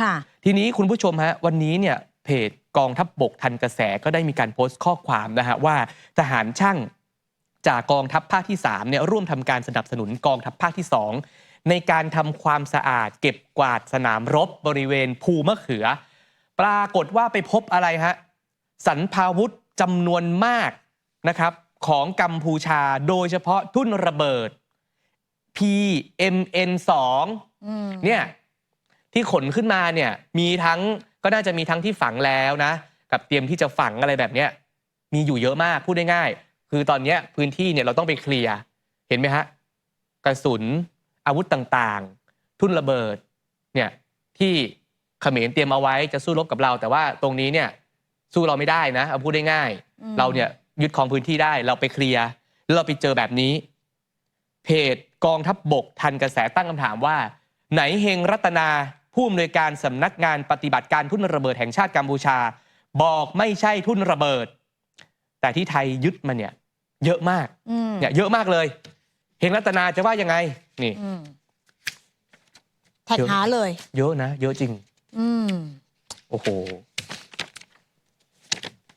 ค่ะ ทีนี้คุณผู้ชมฮะวันนี้เนี่ยเพจกองทัพบบกทันกระแสก็ได้มีการโพสต์ข้อความนะฮะว่าทหารช่างจากกองทัพภาคที่3เนี่ยร่วมทำการสนับสนุนกองทัพภาคที่ 2 ในการทำความสะอาด เก็บกวาดสนามรบบริเวณภูมะเขือ ปรากฏว่าไปพบอะไรฮะสันพาวุธจำนวนมากนะครับของกัมพูชาโดยเฉพาะทุ่นระเบิด PMN2 อืมเนี่ย ที่ขนขึ้นมาเนี่ยมีทั้งก็น่าจะมีทั้งที่ฝังแล้วนะ กับเตรียมที่จะฝังอะไรแบบเนี้ยมีอยู่เยอะมากพูดได้ง่ายๆคือตอนเนี้ยพื้นที่เนี่ยเราต้องไปเคลียร์เห็นไหมฮะกระสุนอาวุธต่างๆ ทุ่นระเบิดเนี่ยที่เขมรเตรียมเอาไว้จะสู้รบกับเรา แต่ว่าตรงนี้เนี่ยสู้เราไม่ได้นะเอาพูดได้ง่ายอืมเราเนี่ยยึดครองพื้นที่ได้เราไปเคลียร์แล้วเราไปเจอแบบนี้ เพจกองทัพบบกทันกระแสตั้งคำถามว่า ไหนเฮงรัตนา ผู้อำนวยการสำนักงานปฏิบัติการทุ่นระเบิดแห่งชาติกัมพูชา บอกไม่ใช่ทุ่นระเบิด แต่ที่ไทยยึดมันเนี่ย เยอะมากอืมเนี่ยเยอะมากเลย เฮงรัตนาจะว่ายังไง นี่อืมแท็กหาเลย เยอะนะ เยอะจริง อืมโอ้โห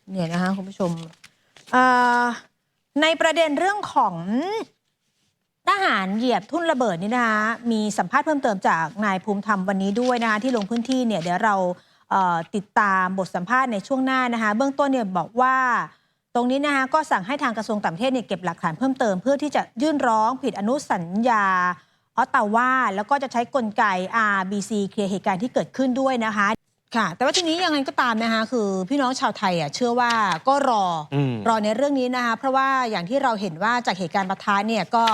เนี่ยนะคะคุณผู้ชมเอ่อในประเด็นเรื่องของ ทหารเหยียบทุ่นระเบิดนี่นะคะมีสัมภาษณ์เพิ่มเติมจากนายภูมิธรรมวันนี้ด้วยนะคะที่ลงพื้นที่เนี่ยเดี๋ยวเราเอ่อติดตามบทสัมภาษณ์ในช่วงหน้านะคะเบื้องต้นเนี่ยบอกว่าตรงนี้นะคะก็สั่งให้ทางกระทรวงต่างประเทศเนี่ยเก็บหลักฐานเพิ่มเติมเพื่อที่จะยื่นร้องผิดอนุสัญญาออตตาวาแล้วก็จะใช้กลไก RBC เคลียร์เหตุการณ์ที่เกิดขึ้นด้วยนะคะค่ะ แต่ว่าทีนี้ยังไงก็ตามนะคะคือพี่น้องชาวไทยอะเชื่อว่าก็รออมรอในเรื่องนี้นะคะเพราะว่าอย่างที่เราเห็นว่าจากเหตุการณ์ปะทะเนี่ยก็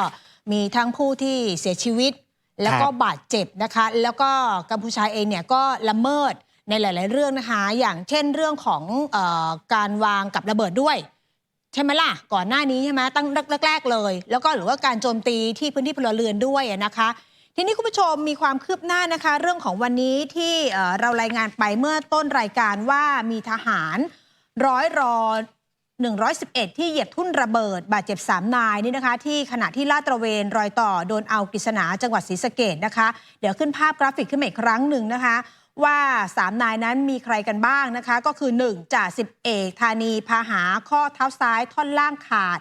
มีทั้งผู้ที่เสียชีวิต แล้วก็บาดเจ็บนะคะ แล้วก็กัมพูชาเองเนี่ยก็ละเมิดในหลาย ๆ เรื่องนะคะ อย่างเช่นเรื่องของเออการวางกับระเบิดด้วยใช่ไหมล่ะ ก่อนหน้านี้ใช่ไหมตั้งแรก ๆ เลย แล้วก็หรือว่าการโจมตีที่พื้นที่พลเรือนด้วยอะนะคะ ทีนี้คุณผู้ชมมีความคืบหน้านะคะ เรื่องของวันนี้ที่เอ่อเรารายงานไปเมื่อต้นรายการว่ามีทหารร้อยรอ 111 ที่เหยียบทุ่นระเบิด บาดเจ็บ 3 นายนี่นะคะ ที่ขณะที่ลาดตระเวนรอยต่อโดนเอากฤษณาจังหวัดศรีสะเกดนะคะ เดี๋ยวขึ้นภาพกราฟิกขึ้นมาอีกครั้งหนึ่งนะคะ ว่า 3 นายนั้นมีใครกันบ้างนะคะ ก็คือ 1 จ่าสิบเอกธานีพาหาข้อเท้าซ้ายท่อนล่างขาด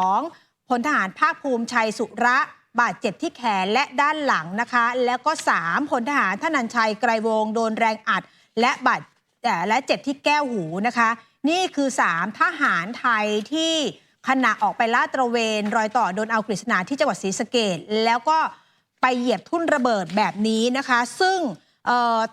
2. พลทหารภาคภูมิชัยสุระบาดเจ็บที่แขนและด้านหลังนะคะ แล้วก็ 3. พลทหารธนันชัยไกรวงศ์โดนแรงอัด และบาดและเจ็บที่แก้วหูนะคะ นี่คือ 3 ทหารไทยที่ขณะออกไปลาดตระเวนรอยต่อโดนเอากฤษณาที่จังหวัดศรีสะเกดแล้วก็ไปเหยียบทุ่นระเบิดแบบนี้นะคะ ซึ่ง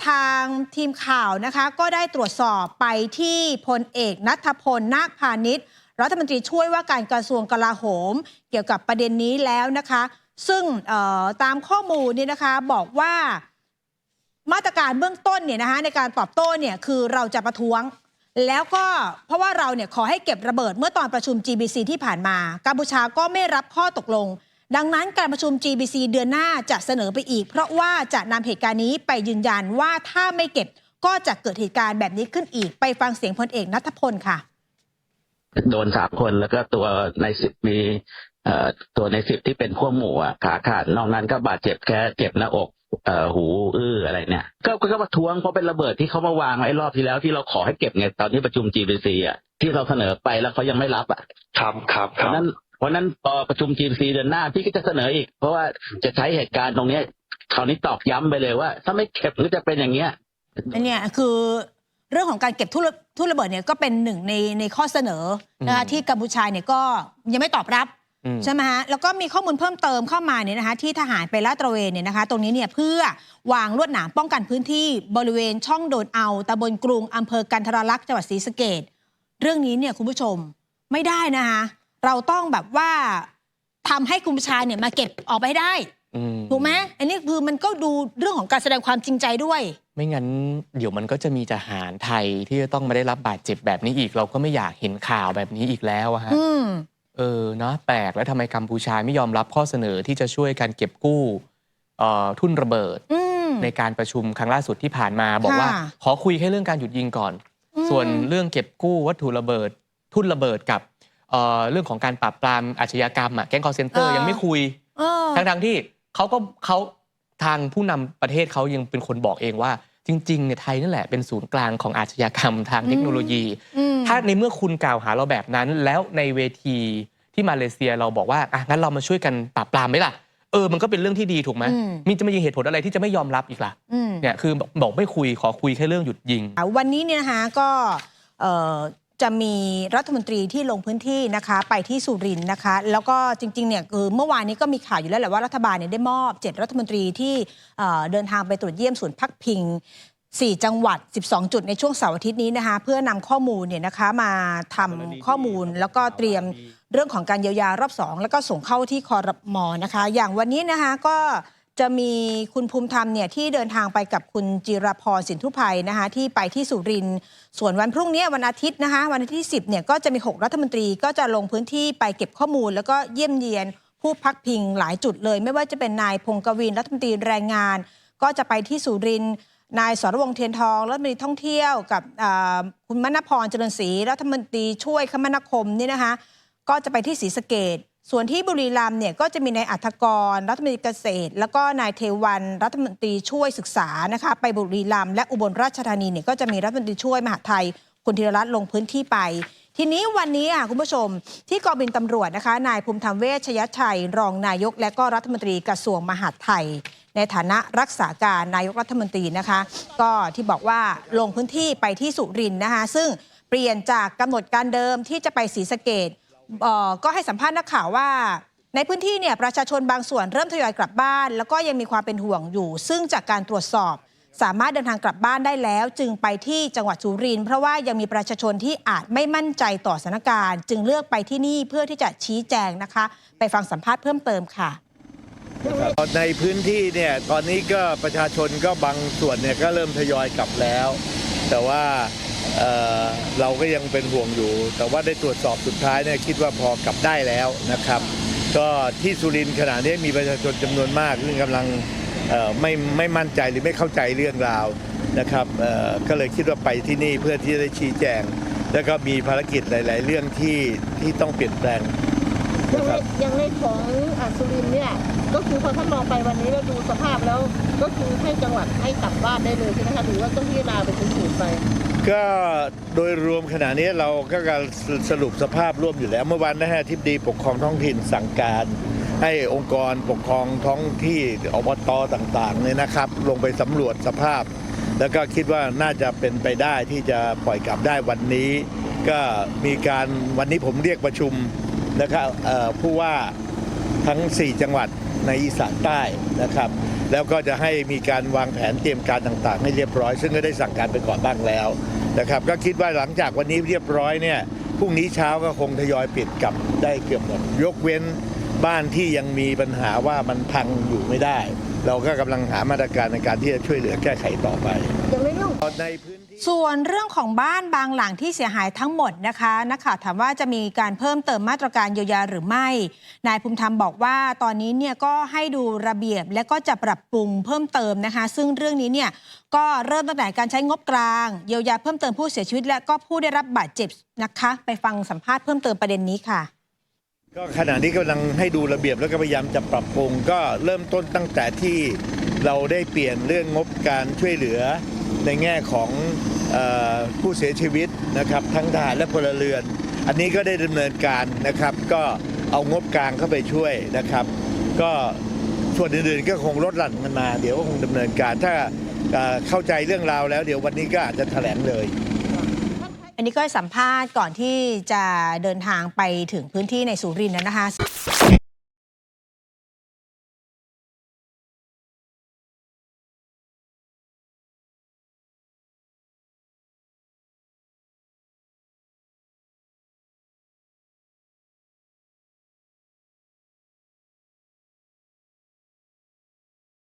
ทางทีมข่าวนะคะก็ได้ตรวจสอบไปที่พลเอกนัทพลนาคพาณิชย์รัฐมนตรีช่วยว่าการกระทรวงกลาโหม เกี่ยวกับประเด็นนี้แล้วนะคะ ซึ่งตามข้อมูลนี่นะคะบอกว่ามาตรการเบื้องต้นเนี่ยนะคะในการตอบโต้เนี่ยคือเราจะประท้วง แล้วก็เพราะว่าเราเนี่ยขอให้เก็บระเบิดเมื่อตอนประชุม GBC ที่ผ่านมา กัมพูชาก็ไม่รับข้อตกลง ดังนั้นการประชุม GBC เดือนหน้าจะเสนอไปอีก เพราะว่าจะนำเหตุการณ์นี้ไปยืนยันว่าถ้าไม่เก็บก็จะเกิดเหตุการณ์แบบนี้ขึ้นอีก ไปฟังเสียงพลเอกนัทพลค่ะ โดนสามคนแล้วก็ตัวในสิบมีตัวในสิบที่เป็นพวกหมู่ขาขาดนอกนั้นก็บาดเจ็บแค่เจ็บหน้าอก เอ่อหูอื้ออะไรเนี่ยก็ก็ก็ประท้วงเพราะเป็นระเบิดที่เขามาวางไว้รอบที่แล้วที่เราขอให้เก็บไงตอนที่ประชุม GBC อะที่เราเสนอไปแล้วเขายังไม่รับอะครับครับเพครัราะบนั้นเพราะนั้นพอประชุม GBC เดือนหน้าพี่ก็จะเสนออีก เพราะว่าจะใช้เหตุการณ์ตรงเนี้ยคราวนี้ตอกย้ำไปเลยว่า ถ้าไม่เก็บก็จะเป็นอย่างเงี้ยอันเนี้ยคือเรื่องของการเก็บทุ่นระทุ่นระเบิดเนี่ยก็เป็นหนึ่งในในข้อเสนอนะคะอืมที่กัมพูชาเนี่ยก็ยังไม่ตอบรับอืม ใช่ไหมฮะแล้วก็มีข้อมูลเพิ่มเติมเข้ามาเนี่ยนะคะที่ทหารไปลาดตระเวนเนี่ยนะคะ ตรงนี้เนี่ยเพื่อวางลวดหนามป้องกันพื้นที่บริเวณช่องโดนเอาตำบลกรุงอำเภอกันทรลักษณ์จังหวัดศรีสะเกดเรื่องนี้เนี่ยคุณผู้ชมไม่ได้นะคะเราต้องแบบว่าทำให้กัมพูชาเนี่ยมาเก็บออกไปให้ได้อืมถูกไหมอันนี้คือมันก็ดูเรื่องของการแสดงความจริงใจด้วย ไม่งั้นเดี๋ยวมันก็จะมีทหารไทยที่จะต้องมาได้รับบาดเจ็บแบบนี้อีก เราก็ไม่อยากเห็นข่าวแบบนี้อีกแล้วอะฮะอืม เออเนาะแปลกแล้วทำไมกัมพูชาไม่ยอมรับข้อเสนอที่จะช่วยการเก็บกู้เอ่อทุนระเบิด อืม ในการประชุมครั้งล่าสุดที่ผ่านมา บอกว่า ค่ะ ขอคุยแค่เรื่องการหยุดยิงก่อนอืมส่วนเรื่องเก็บกู้วัตถุระเบิด ทุนระเบิดกับเอ่อเรื่องของการปราบปรามอาชญากรรมอะแก๊งคอร์เซนเตอร์ยังไม่คุย เออ ทั้งทงๆที่เขาก็เขาทางผู้นำประเทศเขายังเป็นคนบอกเองว่า จริงๆเนี่ยไทยนั่นแหละเป็นศูนย์กลางของอาชญากรรมทางเทคโนโลยีอืมถ้าในเมื่อคุณกล่าวหาเราแบบนั้น แล้วในเวทีที่มาเลเซียเราบอกว่าอะงั้นเรามาช่วยกันปราบปรามไหมล่ะเออมันก็เป็นเรื่องที่ดีถูกไหมอืมมีจะมีเหตุผลอะไรที่จะไม่ยอมรับอีกล่ะอืมเนี่ยคือบอกบอกไม่คุยขอคุยแค่เรื่องหยุดยิง วันนี้เนี่ยนะคะก็เอ่อ จะมีรัฐมนตรีที่ลงพื้นที่นะคะไปที่สุรินทร์นะคะ แล้วก็จริงๆเนี่ยคือเมื่อวานนี้ก็มีข่าวอยู่แล้วแหละว่ารัฐบาลเนี่ยได้มอบ 7 รัฐมนตรีที่เอ่อเดินทางไปตรวจเยี่ยมศูนย์พักพิง 4 จังหวัด 12 จุดในช่วงเสาร์อาทิตย์นี้นะคะเพื่อนำข้อมูลเนี่ยนะคะมาทำข้อมูลแล้วก็เตรียมเรื่องของการเยียวยารอบ 2 แล้วก็ส่งเข้าที่คอรมอนะคะ อย่างวันนี้นะคะก็ จะมีคุณภูมิธรรมเนี่ยที่เดินทางไปกับคุณจิรพรสินทุภัยนะคะที่ไปที่สุรินทร์ส่วนวันพรุ่งนี้วันอาทิตย์นะคะวันอาทิตย์ที่ 10เนี่ยก็จะมี 6 รัฐมนตรีก็จะลงพื้นที่ไปเก็บข้อมูล แล้วก็เยี่ยมเยียน ผู้พักพิงหลายจุดเลย ไม่ว่าจะเป็นนายพงกวินรัฐมนตรีแรงงาน ก็จะไปที่สุรินทร์นายสรวงเทียนทองรัฐมนตรีท่องเที่ยวกับคุณมณพรเจริญศรีรัฐมนตรีช่วยคมนาคมนี่นะคะก็จะไปที่ศรีสะเกด ส่วนที่บุรีรัมย์เนี่ยก็จะมีนายอัธกร รัฐมนตรีเกษตร แล้วก็นายเทวันรัฐมนตรีช่วยศึกษานะคะไปบุรีรัมย์และอุบลราชธานีเนี่ยก็จะมีรัฐมนตรีช่วยมหาดไทยคุณธีรรัตน์ลงพื้นที่ไป ทีนี้วันนี้อะคุณผู้ชม ที่กองบินตำรวจนะคะนายภูมิธรรมเวชยชัย รองนายก และก็รัฐมนตรีกระทรวงมหาดไทย ในฐานะรักษาการนายกรัฐมนตรีนะคะ ก็ที่บอกว่าลงพื้นที่ไปที่สุรินทร์นะคะซึ่งเปลี่ยนจากกำหนดการเดิมที่จะไปศรีสะเกด ก็ให้สัมภาษณ์นักข่าวว่า ในพื้นที่เนี่ยประชาชนบางส่วนเริ่มทยอยกลับบ้าน แล้วก็ยังมีความเป็นห่วงอยู่ ซึ่งจากการตรวจสอบ สามารถเดินทางกลับบ้านได้แล้ว จึงไปที่จังหวัดสุรินทร์เพราะว่ายังมีประชาชนที่อาจไม่มั่นใจต่อสถานการณ์ จึงเลือกไปที่นี่เพื่อที่จะชี้แจงนะคะ ไปฟังสัมภาษณ์เพิ่มเติมค่ะในพื้นที่เนี่ยตอนนี้ก็ประชาชนก็บางส่วนเนี่ยก็เริ่มทยอยกลับแล้ว แต่ว่า เเราก็ยังเป็นห่วงอยู่ แต่ว่าได้ตรวจสอบสุดท้ายเนี่ยคิดว่าพอกลับได้แล้วนะครับ ก็ที่สุรินทร์ขณะนี้มีประชาชนจำนวนมากซึ่งกำลังไม่ไม่มั่นใจหรือไม่เข้าใจเรื่องราวนะครับก็เลยคิดว่าไปที่นี่เพื่อที่จะได้ชี้แจง แล้วก็มีภารกิจหลาย ๆ เรื่องที่ที่ต้องเปลี่ยนแปลง ย่างในอย่างในของอะสุรินทร์เนี่ยก็คือพอท่านมองไปวันนี้แล้วดูสภาพแล้ว ก็คือให้จังหวัดให้กลับบ้านได้เลยใช่ไหมคะหรือว่าต้องพิจารณาเป็นศูนย์ๆไป ก็โดยรวมขณะนี้เราก็การสรุปสภาพร่วมอยู่แล้ว เมื่อวานนะฮะทิบดีปกครองท้องถิ่นสั่งการ ให้องค์กรปกครองท้องที่อบตต่างๆเนี่ยนะครับ ลงไปสำรวจสภาพ แล้วก็คิดว่าน่าจะเป็นไปได้ที่จะปล่อยกลับได้วันนี้ ก็มีการวันนี้ผมเรียกประชุม นะครับผู้ว่าทั้ง 4 จังหวัดในอีสานใต้นะครับ แล้วก็จะให้มีการวางแผนเตรียมการต่างๆ ให้เรียบร้อย ซึ่งก็ได้สั่งการไปก่อนบ้างแล้วนะครับ ก็คิดว่าหลังจากวันนี้เรียบร้อยเนี่ยพรุ่งนี้เช้าก็คงทยอยปิดกลับได้เกือบหมดยกเว้นบ้านที่ยังมีปัญหาว่ามันพังอยู่ไม่ได้ เราก็กำลังหามาตรการในการที่จะช่วยเหลือแก้ไขต่อไปอย่างในเรื่องในพื้นที่ส่วนเรื่องของบ้านบางหลังที่เสียหายทั้งหมดนะคะนักข่าวถามว่าจะมีการเพิ่มเติมมาตรการเยียวยาหรือไม่ นายภูมิธรรมบอกว่าตอนนี้เนี่ยก็ให้ดูระเบียบและก็จะปรับปรุงเพิ่มเติมนะคะ ซึ่งเรื่องนี้เนี่ยก็เริ่มตั้งแต่การใช้งบกลาง เยียวยาเพิ่มเติมผู้เสียชีวิต และก็ผู้ได้รับบาดเจ็บนะคะ ไปฟังสัมภาษณ์เพิ่มเติมประเด็นนี้ค่ะ ก็ขณะนี้กำลังให้ดูระเบียบแล้วก็พยายามจะปรับปรุง ก็เริ่มต้นตั้งแต่ที่เราได้เปลี่ยนเรื่องงบการช่วยเหลือในแง่ของออผู้เสียชีวิตนะครับทั้งทหารและพลเรือน อันนี้ก็ได้ดำเนินการนะครับ ก็เอางบกลางเข้าไปช่วยนะครับ ก็ส่วนอื่นๆก็คงลดหลั่นกันมา เดี๋ยวก็คงดำเนินการถ้าเอ่อเข้าใจเรื่องราวแล้ว เดี๋ยววันนี้ก็อาจจะแถลงเลย อันนี้ก็ให้สัมภาษณ์ก่อนที่จะเดินทางไปถึงพื้นที่ในสุรินทร์นะคะ